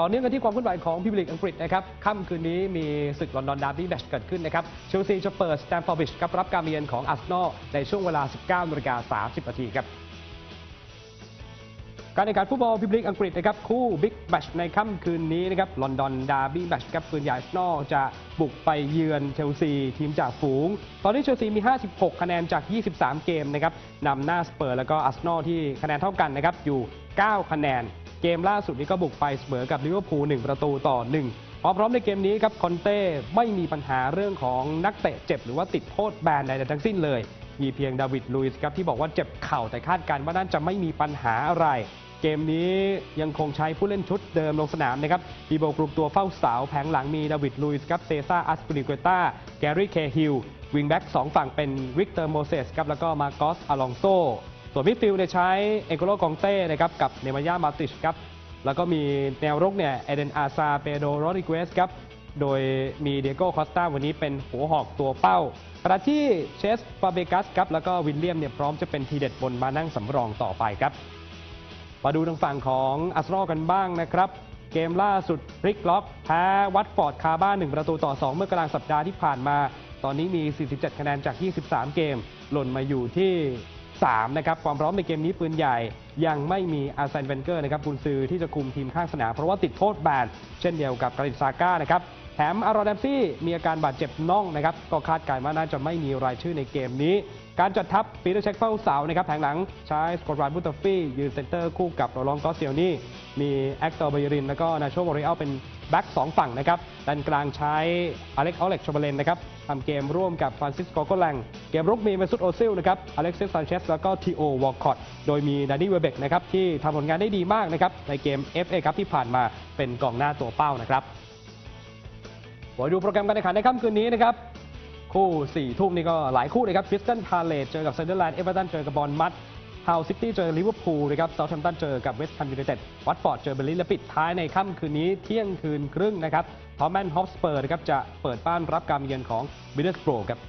ต่อเนื่องกันที่ความเคลื่อนไหวของพิมลีกอังกฤษนะครับค่ำคืนนี้มีศึกลอนดอนดาร์บี้แมตช์เกิดขึ้นนะครับเชลซีจะเปิดสแตมฟอร์บิชครับรับการเยือนของอาร์เซนอลในช่วงเวลา 19นาฬิกา30นาทีครับการแข่งขันฟุตบอลพิมลีกอังกฤษนะครับคู่บิ๊กแมตช์ในค่ำคืนนี้นะครับลอนดอนดาร์บี้แมตช์ครับปืนใหญ่อาร์เซนอลจะบุกไปเยือนเชลซีทีมจากฝูง ตอนนี้เชลซีมี 56 คะแนนจาก 23 เกมนะครับนำหน้าสเปอร์แล้วก็อาร์เซนอลที่คะแนนเท่ากันนะครับอยู่ 9 คะแนน เกมล่าสุดนี้ก็บุกไปเสมอกับลิเวอร์พูล1ประตูต่อ1ความพร้อมในเกมนี้ครับคอนเต้ไม่มีปัญหาเรื่องของนักเตะเจ็บหรือว่าติดโทษแบนใดๆทั้งสิ้นเลย มีเพียงดาวิดลุยส์ครับที่บอกว่าเจ็บเข่าแต่คาดการณ์ว่าน่าจะไม่มีปัญหาอะไร เกมนี้ยังคงใช้ผู้เล่นชุดเดิมลงสนามนะครับดีโบกลุ่มตัวเฝ้าเสาแผงหลังมีดาวิดลุยส์ครับเซซ่าอัสปริเกต้าแกรี่เคฮิลวิงแบ็กสองฝั่งเป็นวิกเตอร์โมเซสครับแล้วก็มาโกสอลองโซ ส่วนมิดฟิลด์เนี่ยใช้เอโกโลกองเต้นะครับกับเนมายามาติชครับแล้วก็มีแนวรุกเนี่ยเอเดนอาซาเปโดโรดิเกสครับโดยมีเดียโก้คอสตาวันนี้เป็นหัวหอกตัวเป้าขณะที่เชสฟาเบกัสครับแล้วก็วินเลียมเนี่ยพร้อมจะเป็นทีเด็ดบนมานั่งสำรองต่อไปครับมาดูทางฝั่งของอาร์เซนอกันบ้างนะครับ เกมล่าสุดพลิกล็อกแพ้วัตฟอร์ดคาบ้าน1ประตูต่อ 2 เมื่อกลางสัปดาห์ที่ผ่านมา ตอนนี้มี 47 คะแนนจาก 23 เกม หล่นมาอยู่ที่ 3นะครับความพร้อมในเกมนี้ปืนใหญ่ยังไม่มีอาร์เซนเวนเกอร์นะครับกุนซือที่จะคุมทีมข้างสนามเพราะว่าติดโทษแบนเช่นเดียวกับกริซาก้านะครับแถมอารอนแดมซี่มีอาการบาดเจ็บน่องนะครับก็คาดการณ์ว่าน่าจะไม่มีรายชื่อในเกมนี้ การจัดทัพปีเตอร์เช็คเฝ้าเสานะครับแผงหลังใช้สกอตรานบุตเตอร์ฟี่ยืนเซนเตอร์คู่กับโรลองกอสเซียนี่มีแอคเตอร์เบยริน แล้วก็นาโชโมริอัลเป็นแบ็กสองฝั่งนะครับด้านกลางใช้อเล็กอเล็กชอเบเลนนะครับทำเกมร่วมกับฟรานซิสโกโกแลง เกมรุกมีเมซุตโอซิลนะครับอเล็กซิสซานเชสแล้วก็ทีโอวอลคอตโดยมีดานี่เวเบกนะครับที่ทำผลงานได้ดีมากนะครับในเกม FA ครับที่ผ่านมาเป็นกองหน้าตัวเป้านะครับไปดูโปรแกรมการแข่งขันในค่ำคืนนี้นะครับคู่4ทุ่มนี่ก็หลายคู่นะครับคริสตันพาเลตเจอกับเซนเดอร์แลนด์เอเวอร์ตันเจอกับบอลมัดฮาวซิตี้เจอลิเวอร์พูลนะครับเซาท์แฮมป์ตันเจอกับเวสต์แฮมยูไนเต็ดวัตฟอร์ดเจอเบอร์ลินและปิดท้ายในค่ำคืนนี้เที่ยงคืนครึ่งนะครับทอมแมนฮอปสเปอร์นะครับจะเปิดบ้านรับการเยือนของบิดเดอร์สโปรครับ